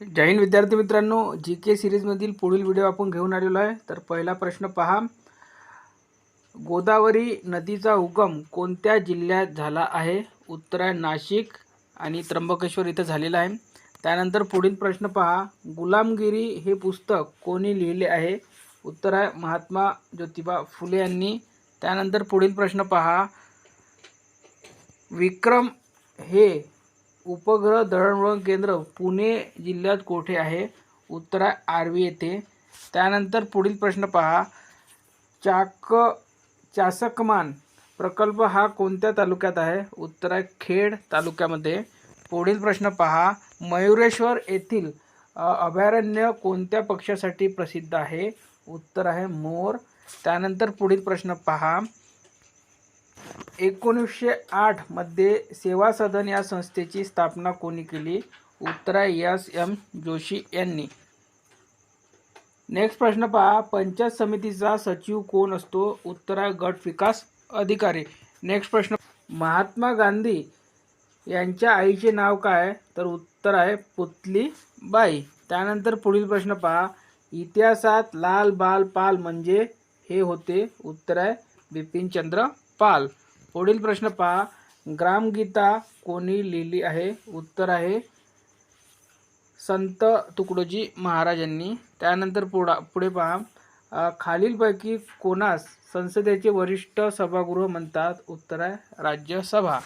जय हिंद विद्यार्थी मित्रांनो जी के सिरीजमधील पुढील व्हिडिओ आपण घेऊन आलेलो आहे. तर पहिला प्रश्न पहा. गोदावरी नदीचा उगम कोणत्या जिल्ह्यात झाला आहे? उत्तर आहे नाशिक आणि त्र्यंबकेश्वर इथं झालेला आहे. त्यानंतर पुढील प्रश्न पहा. गुलामगिरी हे पुस्तक कोणी लिहिले आहे? उत्तर आहे महात्मा ज्योतिबा फुले यांनी. त्यानंतर पुढील प्रश्न पहा. विक्रम हे उपग्रह दळणवळण केंद्र पुणे जिल्ह्यात कोठे आहे? उत्तर आहे आर्वी येथे. त्यानंतर पुढील प्रश्न पहा. चाक चासकमान प्रकल्प हा कोणत्या तालुक्यात आहे? उत्तर आहे खेड तालुक्यामध्ये. पुढील प्रश्न पहा. मयुरेश्वर येथील अभयारण्य कोणत्या पक्षासाठी प्रसिद्ध आहे? उत्तर आहे मोर. त्यानंतर पुढील प्रश्न पहा. एकोणीसशे आठमध्ये सेवा सदन या संस्थेची स्थापना कोणी केली? उत्तरा एस. एम. जोशी यांनी. नेक्स्ट प्रश्न पहा. पंचायत समितीचा सचिव कोण असतो? उत्तरा गट विकास अधिकारी. नेक्स्ट प्रश्न. महात्मा गांधी यांच्या आईचे नाव काय? तर उत्तर आहे पुतली बाई त्यानंतर पुढील प्रश्न पहा. इतिहासात लाल बाल पाल म्हणजे हे होते. उत्तर आहे बिपिनचंद्र पाल. पुढील प्रश्न पहा. ग्रामगीता कोणी लिहिली आहे? उत्तर आहे संत तुकडोजी महाराजांनी. त्यानंतर पुढा पुढे पहा. खालीलपैकी कोणास संसदेचे वरिष्ठ सभागृह म्हणतात? उत्तर आहे राज्यसभा.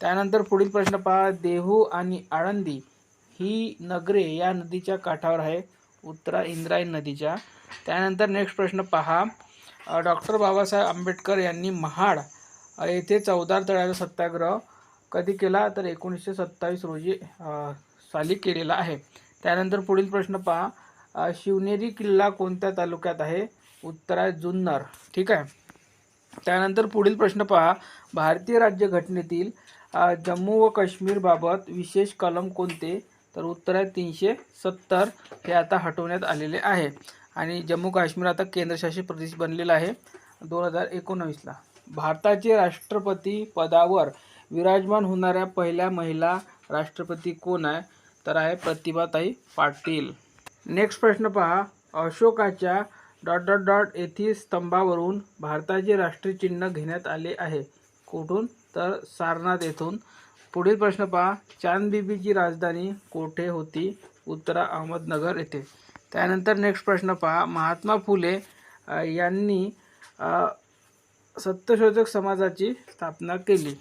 त्यानंतर पुढील प्रश्न पहा. देहू आणि आळंदी ही नगरे या नदीच्या काठावर आहे उत्तरा इंद्रायण नदीच्या. त्यानंतर नेक्स्ट प्रश्न पहा. डॉक्टर बाबासाहेब आंबेडकर यांनी महाड येथे चौदार तळ्याचा सत्याग्रह कधी केला तर एकोणीसशे सत्तावीस रोजी साली केलेला आहे. त्यानंतर पुढील प्रश्न पहा. शिवनेरी किल्ला कोणत्या तालुक्यात आहे? उत्तर आहे जुन्नर. ठीक आहे. त्यानंतर पुढील प्रश्न पहा. भारतीय राज्यघटनेतील जम्मू व काश्मीरबाबत विशेष कलम कोणते? तर उत्तर आहे तीनशे सत्तर हे आता हटवण्यात आलेले आहे. आणि जम्मू काश्मीर आता केंद्रशासित प्रदेश बनलेला आहे. दोन हजार एकोणावीसला. भारताचे राष्ट्रपती पदावर विराजमान होणाऱ्या पहिल्या महिला राष्ट्रपती कोण आहे? तर आहे प्रतिभाताई पाटील. नेक्स्ट प्रश्न पहा. अशोकाच्या डॉट डॉट डॉट येथील स्तंभावरून भारताचे राष्ट्रीय चिन्ह घेण्यात आले आहे. कुठून? तर सारनाथ येथून. पुढील प्रश्न पहा. चांदबीबीची राजधानी कोठे होती? उत्तरा अहमदनगर येथे. त्यानंतर नेक्स्ट प्रश्न पहा. महात्मा फुले यांनी सत्यशोधक समाजाची स्थापना केली.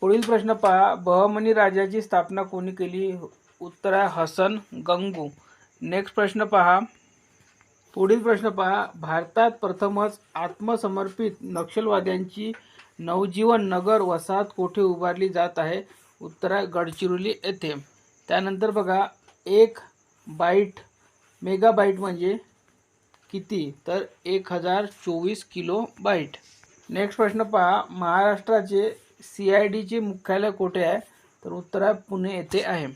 पुढील प्रश्न पहा. बहमनी राजाची स्थापना कोणी केली? उत्तर आहे हसन गंगू. नेक्स्ट प्रश्न पहा. पुढील प्रश्न पहा. भारतात प्रथमच आत्मसमर्पित नक्षलवाद्यांची नवजीवन नगर वसाहत कोठे उभारली जात आहे? उत्तर आहे गडचिरोली येथे. त्यानंतर बघा. एक बाईट मेगा बाईट म्हणजे किती? तर एक हजार चोवीस किलो बाईट. नेक्स्ट प्रश्न पहा महाराष्ट्राचे सी आय डीचे मुख्यालय कोठे आहे? तर उत्तर आहे पुणे येथे आहे.